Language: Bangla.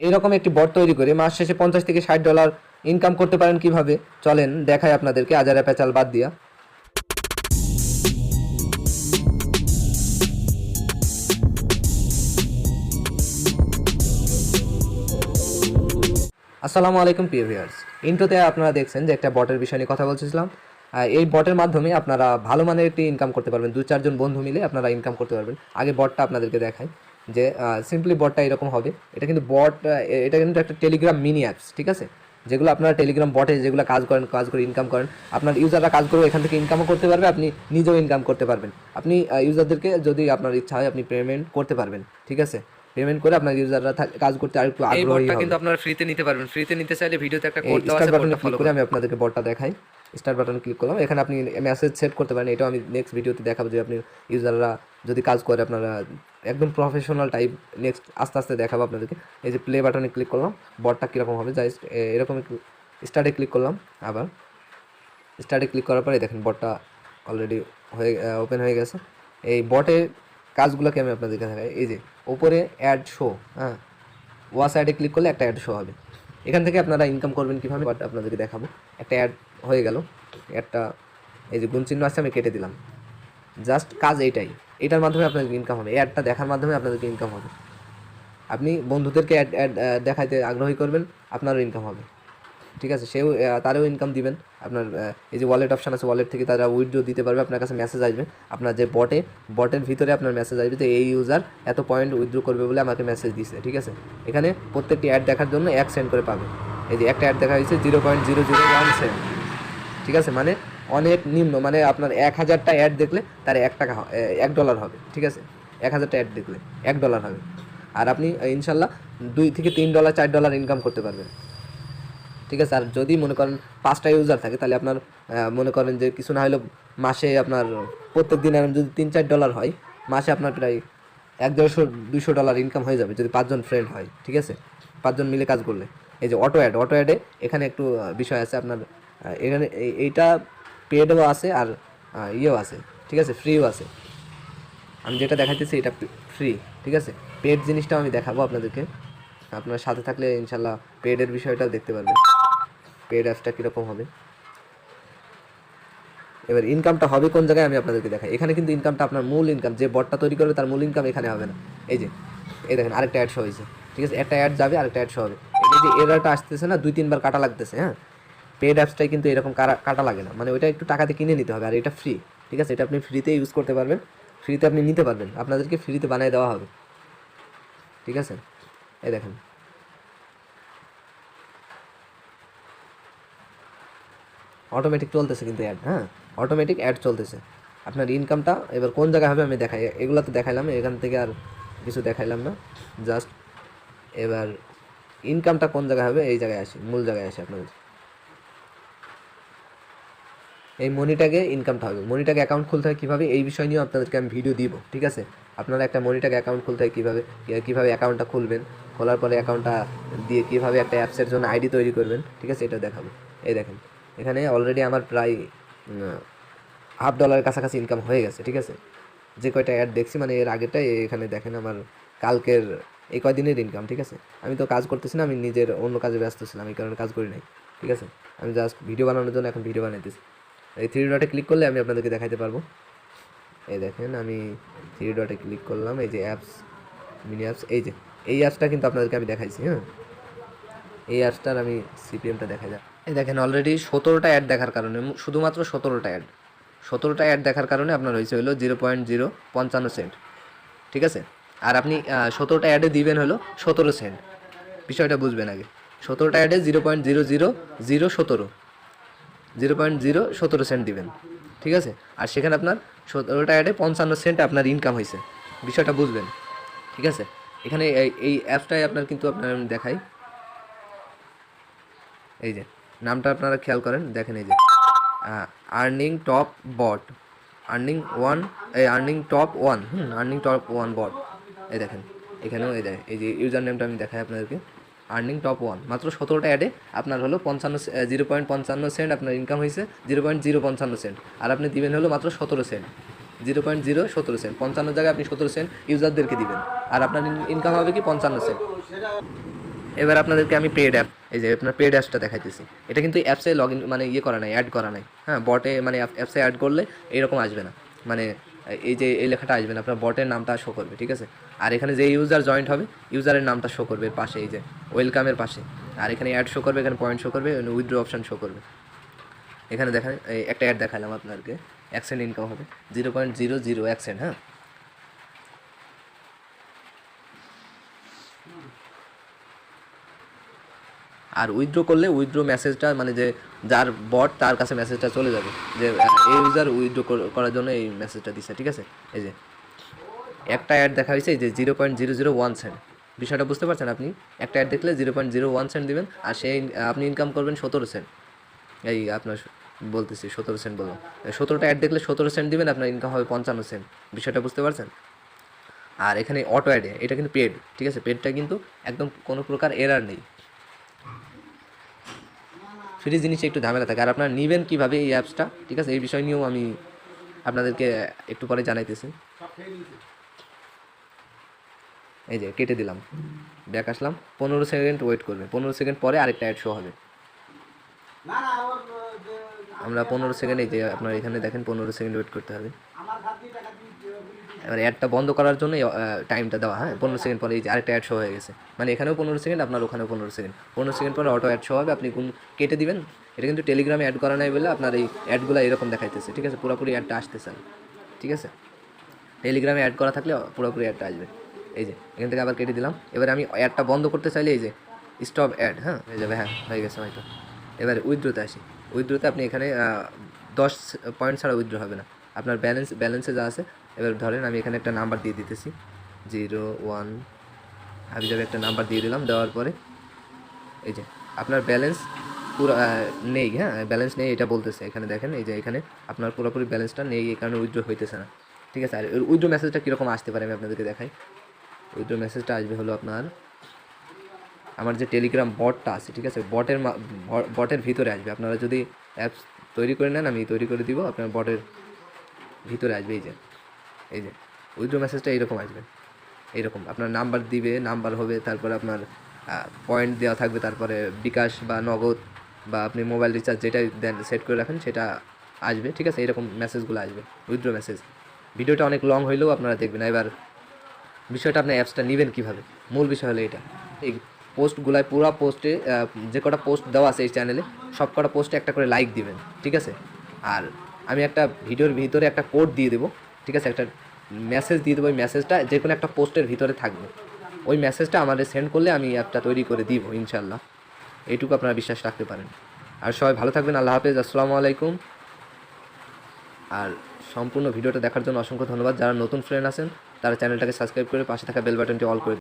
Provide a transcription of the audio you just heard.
এরকম একটি বট তৈরি করে মাস শেষে পঞ্চাশ থেকে ষাট ডলার ইনকাম করতে পারেন কীভাবে? চলেন দেখায় আপনাদেরকে, আজারা পেঁচাল বাদ দিয়া। আসসালামু আলাইকুম, প্রিয় ভিউয়ার্স। আপনারা দেখছেন যে একটা বটের বিষয় নিয়ে কথা বলছিলাম। এই বটের মাধ্যমে আপনারা ভালো মানের একটি ইনকাম করতে পারবেন। দু চারজন বন্ধু মিলে আপনারা ইনকাম করতে পারবেন। আগে বটটা আপনাদেরকে দেখাই। যে সিম্পলি বটটা এরকম হবে। এটা কিন্তু বট এটা কিন্তু একটা টেলিগ্রাম মিনি অ্যাপস ঠিক আছে? যেগুলো আপনারা টেলিগ্রাম বটে যেগুলো কাজ করেন কাজ করে ইনকাম করেন আপনার ইউজাররা কাজ করে এখান থেকে ইনকামও করতে পারবে আপনি নিজেও ইনকাম করতে পারবেন। আপনি ইউজারদেরকে যদি আপনার ইচ্ছা হয় আপনি পেমেন্ট করতে পারবেন ঠিক আছে? পেমেন্ট করে আপনার ইউজাররা কাজ করতে আর একটু আগ্রহী হবে। কিন্তু আপনারা ফ্রিতে নিতে পারবেন। ফ্রিতে নিতে চাইলে ভিডিওতে একটা কোড দেওয়া আছে করে আমি আপনাদেরকে বটটা দেখাই। স্টার বাটন ক্লিক করলাম। এখানে আপনি মেসেজ সেট করতে পারেন। এটাও আমি নেক্সট ভিডিওতে দেখাবো যে আপনি ইউজাররা যদি কাজ করে আপনারা একদম প্রফেশনাল টাইপ নেক্সট আস্তে আস্তে দেখাবো আপনাদেরকে। এই যে প্লে বাটনে ক্লিক করলাম। বটটা কীরকম হবে? যাই এরকম স্টার্টে ক্লিক করলাম আবার। স্টার্টে ক্লিক করার পরে দেখেন বটটা অলরেডি হয়ে ওপেন হয়ে গেছে। এই বটের কাজগুলোকে আমি আপনাদেরকে দেখাই। এই যে ওপরে অ্যাড শো হ্যাঁ? ওয়া সাইডে ক্লিক করলে একটা অ্যাড শো হবে। এখান থেকে আপনারা ইনকাম করবেন কীভাবে? বাট আপনাদেরকে দেখাবো। একটা অ্যাড হয়ে গেল। একটা এই যে গুণচিহ্ন আছে, আমি কেটে দিলাম। জাস্ট কাজ এইটাই। এটার মাধ্যমে আপনাদের ইনকাম হবে। অ্যাডটা দেখার মাধ্যমে আপনাদেরকে ইনকাম হবে। আপনি বন্ধুদেরকে অ্যাড অ্যাড দেখাইতে আগ্রহী করবেন, আপনারও ইনকাম হবে। ঠিক আছে? সেও তারও ইনকাম দিবেন। আপনার এই যে ওয়ালেট অপশান আছে ওয়ালেট থেকে তারা উইথড্র দিতে পারবে, আপনার কাছে মেসেজ আসবে। আপনার যে বটে বটের ভিতরে আপনার মেসেজ আসবে যে, এই ইউজার এত পয়েন্ট উইথড্র করবে বলে আমাকে মেসেজ দিছে। ঠিক আছে? এখানে প্রত্যেকটি অ্যাড দেখার জন্য এক সেন্ড করে পাবে। এই যে একটা অ্যাড দেখা হয়েছে zero point zero zero one cent ঠিক আছে? মানে অনেক নিম্ন মানে আপনার এক হাজারটা অ্যাড দেখলে তার এক টাকা এক ডলার হবে। ঠিক আছে? এক হাজারটা অ্যাড দেখলে এক ডলার হবে। আর আপনি ইনশাল্লাহ দুই থেকে তিন ডলার চার ডলার ইনকাম করতে পারবেন। ঠিক আছে? আর যদি মনে করেন পাঁচটা ইউজার থাকে, তাহলে আপনার মনে করেন যে কিছু না হলেও মাসে আপনার প্রত্যেক দিন যদি তিন, চার ডলার হয়, মাসে আপনার প্রায় এক দেড়শো দুশো ডলার ইনকাম হয়ে যাবে যদি পাঁচজন ফ্রেন্ড হয়, ঠিক আছে? পাঁচজন মিলে কাজ করলে। এই যে অটো অ্যাড অটো অ্যাডে এখানে একটু বিষয় আছে আপনার এখানে এই- এইটা পেডও আছে আর ইয়েও আছে, ঠিক আছে? ফ্রিও আছে। আমি যেটা দেখাইতেছি এটা ফ্রি ঠিক আছে? পেড জিনিসটাও আমি দেখাবো আপনাদেরকে। আপনার সাথে থাকলে ইনশাল্লাহ পেডের বিষয়টাও দেখতে পারবেন। পেড অ্যাপসটা কীরকম হবে? এবার ইনকামটা হবে কোন জায়গায় আমি আপনাদেরকে দেখাই। এখানে কিন্তু ইনকামটা আপনার মূল ইনকাম যে বটটা তৈরি করবে তার মূল ইনকাম এখানে হবে না। এই যে, এই দেখেন আরেকটা অ্যাড শো হয়েছে। ঠিক আছে? একটা অ্যাড যাবে, আরেকটা অ্যাড শো হবে। এই যে এরারটা আসতেছে না, দুই, তিনবার কাটা লাগতেছে হ্যাঁ? পেড অ্যাপসটাই কিন্তু এরকম কাটা লাগে না। মানে ওইটা একটু টাকাতে কিনে নিতে হবে, আর এটা ফ্রি ঠিক আছে? এটা আপনি ফ্রিতে ইউজ করতে পারবেন। ফ্রিতে আপনি নিতে পারবেন। আপনাদেরকে ফ্রিতে বানিয়ে দেওয়া হবে। ঠিক আছে? এই দেখেন। অটোমেটিক চলতেছে কিন্তু অ্যাড হ্যাঁ? অটোমেটিক অ্যাড চলতেছে। আপনার ইনকামটা এবার কোন জায়গায় হবে আমি দেখাই এগুলো তো দেখাইলাম, এখান থেকে আর কিছু দেখাইলাম না। জাস্ট এবার ইনকামটা কোন জায়গায় হবে এই জায়গায় আসি, মূল জায়গায় আসি আপনাদের। এই মনিটাকে ইনকামটা হবে। মনিটাকে অ্যাকাউন্ট খুলতে হয় কীভাবে? এই বিষয় নিয়েও আপনাদেরকে আমি ভিডিও দিব, ঠিক আছে? আপনারা একটা মনিটাকে অ্যাকাউন্ট খুলতে হয় কীভাবে? কীভাবে অ্যাকাউন্টটা খুলবেন? খোলার পরে অ্যাকাউন্টটা দিয়ে কীভাবে একটা অ্যাপসের জন্য আইডি তৈরি করবেন? ঠিক আছে? এটা দেখাবো। এই দেখেন। এখানে অলরেডি আমার প্রায় হাফ ডলারের কাছাকাছি ইনকাম হয়ে গেছে, ঠিক আছে? যে কয়টা অ্যাড দেখছি মানে এর আগেরটাই এখানে দেখেন আমার কালকের, এই কয়দিনের ইনকাম ঠিক আছে? আমি তো কাজ করতেছি না, আমি নিজের অন্য কাজে ব্যস্ত ছিলাম, এই কারণে কাজ করি নাই, ঠিক আছে? আমি জাস্ট ভিডিও বানানোর জন্য এখন ভিডিও বানাইতেছি। এই থ্রি ডটে ক্লিক করলে আমি আপনাদেরকে দেখাতে পারব। এই দেখেন, আমি থ্রি ডটে ক্লিক করলাম, এই যে অ্যাপস মিনি অ্যাপস এই যে, এই অ্যাপসটা কিন্তু আপনাদেরকে আমি দেখাইছি হ্যাঁ? এই অ্যাপসটার আমি সিপিএমটা দেখা যায় এই দেখেন অলরেডি সতেরোটা অ্যাড দেখার কারণে শুধুমাত্র সতেরোটা অ্যাড সতেরোটা অ্যাড দেখার কারণে আপনার হয়েছে হলো জিরো পয়েন্ট জিরো পঞ্চান্ন সেন্ট ঠিক আছে? আর আপনি সতেরোটা অ্যাডে দিবেন হলো সতেরো সেন্ট বিষয়টা বুঝবেন আগে। সতেরোটা অ্যাডে zero point zero zero zero সতেরো। জিরো পয়েন্ট জিরো সতেরো সেন্ট দিবেন। ঠিক আছে? আর সেখানে আপনার সতেরোটা অ্যাডে পঞ্চান্ন সেন্ট আপনার ইনকাম হয়েছে। বিষয়টা বুঝবেন। ঠিক আছে? এখানে এই- অ্যাপসটাই আপনার কিন্তু আপনার আমি দেখাই। এই যে নামটা আপনারা খেয়াল করেন, দেখেন এই যে। Earning top bot earning one এই earning top one hmm earning top one bot এই দেখেন, এখানেও এই দেয় এই যে ইউজার নেমটা আমি দেখাই আপনাদেরকে। আর্নিং টপ ওয়ান মাত্র সতেরোটা অ্যাডে আপনার হলো পঞ্চান্ন জিরো পয়েন্ট পঞ্চান্ন সেন্ট আপনার ইনকাম হয়েছে জিরো পয়েন্ট জিরো পঞ্চান্ন সেন্ট আর আপনি দিবেন হলো মাত্র সতেরো সেন্ট জিরো পয়েন্ট জিরো সতেরো সেন্ট পঞ্চান্ন জায়গায় আপনি সতেরো সেন্ট ইউজারদেরকে দিবেন। আর আপনার ইনকাম হবে কি পঞ্চান্ন সেন্ট এবার আপনাদেরকে আমি পেড অ্যাপ এই যে আপনার পেড অ্যাপসটা দেখাইতেছি। এটা কিন্তু অ্যাপসে লগ ইন মানে ইয়ে করা নাই অ্যাড করা নাই। হ্যাঁ বটে মানে অ্যাপসে অ্যাড করলে এরকম আসবে না। মানে এই যে এই লেখাটা আসবে না, আপনার বটের নামটা শো করবে, ঠিক আছে? আর এখানে যে ইউজার জয়েন্ট হবে ইউজারের নামটা শো করবে পাশে, এই যে ওয়েলকামের পাশে। আর এখানে অ্যাড শো করবে, এখানে পয়েন্ট শো করবে উইথড্রো অপশন শো করবে। এখানে দেখেন এই একটা অ্যাড দেখালাম আপনাকে। অ্যাকসেন্ট ইনকাম হবে। জিরো পয়েন্ট জিরো জিরো অ্যাকসেন্ট হ্যাঁ? আর উইথড্র করলে উইথড্র মেসেজটা মানে যে যার বট তার কাছে মেসেজটা চলে যাবে। যে এই ইউজার উইথড্র করার জন্য এই মেসেজটা দিচ্ছে ঠিক আছে? এই যে, একটা অ্যাড দেখা হয়েছে যে zero point zero zero one cent বিষয়টা বুঝতে পারছেন আপনি? একটা অ্যাড দেখলে zero point zero one cent দেবেন, আর সেই আপনি ইনকাম করবেন সতেরো সেন্ট এই আপনার বলতেছি, সতেরো সেন্ট বললাম। সতেরোটা অ্যাড দেখলে সতেরো সেন্ট দেবেন, আপনার ইনকাম হবে পঞ্চান্ন সেন্ট বিষয়টা বুঝতে পারছেন? আর এখানে অটো অ্যাডে এটা কিন্তু পেড ঠিক আছে? পেডটা কিন্তু একদম কোনো প্রকার এরার নেই। ফ্রি জিনিসে একটু ঝামেলা থাকে। আর আপনারা নেবেন কীভাবে এই অ্যাপসটা ঠিক আছে, এই বিষয় নিয়েও আমি আপনাদেরকে একটু পরে জানাইতেছি। এই যে, কেটে দিলাম। ব্যাক আসলাম। পনেরো সেকেন্ড ওয়েট করবে পনেরো সেকেন্ড পরে আরেকটা অ্যাড শো হবে। আমরা পনেরো সেকেন্ড এই যে, আপনার এখানে দেখেন, পনেরো সেকেন্ড ওয়েট করতে হবে। এবার অ্যাডটা বন্ধ করার জন্য টাইমটা দেওয়া হ্যাঁ? পনেরো সেকেন্ড পরে এই যে আরেকটা অ্যাড শো হয়ে গেছে। মানে এখানেও পনেরো সেকেন্ড আপনার ওখানেও পনেরো সেকেন্ড পনেরো সেকেন্ড পরে অটো অ্যাড শো হবে, আপনি কোন কেটে দিবেন। এটা কিন্তু টেলিগ্রামে অ্যাড করা নাই বলে আপনার এই অ্যাডগুলো এরকম দেখাইতেছে, ঠিক আছে? পুরোপুরি অ্যাডটা আসতেছে না, ঠিক আছে? টেলিগ্রামে অ্যাড করা থাকলে পুরোপুরি অ্যাডটা আসবে। এই যে, এখান থেকে আবার কেটে দিলাম। এবার আমি অ্যাডটা বন্ধ করতে চাইলে এই যে স্টপ অ্যাড হ্যাঁ? হয়ে যাবে হ্যাঁ হয়ে গেছে হয়তো। এবার উইথড্রোতে আসি। উইথড্রোতে আপনি এখানে দশ পয়েন্ট ছাড়া উইথড্রো হবে না। আপনার ব্যালেন্স ব্যালেন্সে যা আছে এবার ধরেন আমি এখানে একটা নাম্বার দিয়ে দিতেছি, জিরো ওয়ান, আমি যাবে একটা নাম্বার দিয়ে দিলাম, দেওয়ার পরে এই যে আপনার ব্যালেন্স পুরো নেই হ্যাঁ? ব্যালেন্স নেই, এটা বলতেছে। এখানে দেখেন, এই যে এখানে আপনার পুরোপুরি ব্যালেন্সটা নেই, এই কারণে উইথড্র হইতেছে না। ঠিক আছে? আর উইথড্র মেসেজটা কীরকম আসতে পারে আমি আপনাদেরকে দেখাই। উইথড্র মেসেজটা আসবে হলো আপনার, আমার যে টেলিগ্রাম বটটা আছে, ঠিক আছে? বটের বটের ভিতরে আসবে। আপনারা যদি অ্যাপস তৈরি করে নেন, আমি তৈরি করে দিব, আপনার বটের ভিতরে আসবে, এই যে। এই যে উইথড্র মেসেজটা এইরকম আসবে। এইরকম, আপনার নাম্বার দিবে নাম্বার হবে, তারপরে আপনার পয়েন্ট দেওয়া থাকবে, তারপরে বিকাশ বা নগদ বা আপনি মোবাইল রিচার্জ যেটাই দেন সেট করে রাখেন, সেটা আসবে, ঠিক আছে? এরকম মেসেজগুলো আসবে উইথড্র মেসেজ ভিডিওটা অনেক লং হইলেও আপনারা দেখবেন, এবার বিষয়টা আপনি অ্যাপসটা নেবেন কীভাবে? মূল বিষয় হলো এটা। এই পোস্টগুলায় পুরো পোস্টে যে কটা পোস্ট দেওয়া আছে এই চ্যানেলে সব কটা পোস্টে একটা করে লাইক দিবেন, ঠিক আছে? আর আমি একটা ভিডিওর ভিতরে একটা কোড দিয়ে দেবো। ঠিক আছে, একটা মেসেজ দিয়ে দেবো, ওই মেসেজটা যে কোনো একটা পোস্টের ভিতরে থাকবে। ওই মেসেজটা আমাদের সেন্ড করলে আমি অ্যাপটা তৈরি করে দিব ইনশাল্লাহ এইটুকু আপনারা বিশ্বাস রাখতে পারেন। আর সবাই ভালো থাকবেন, আল্লাহ হাফেজ, আসসালামু আলাইকুম। আর সম্পূর্ণ ভিডিওটা দেখার জন্য অসংখ্য ধন্যবাদ। যারা নতুন ফ্রেন্ড আছেন, তারা চ্যানেলটাকে সাবস্ক্রাইব করে পাশে থাকা বেল বাটনটি অল করে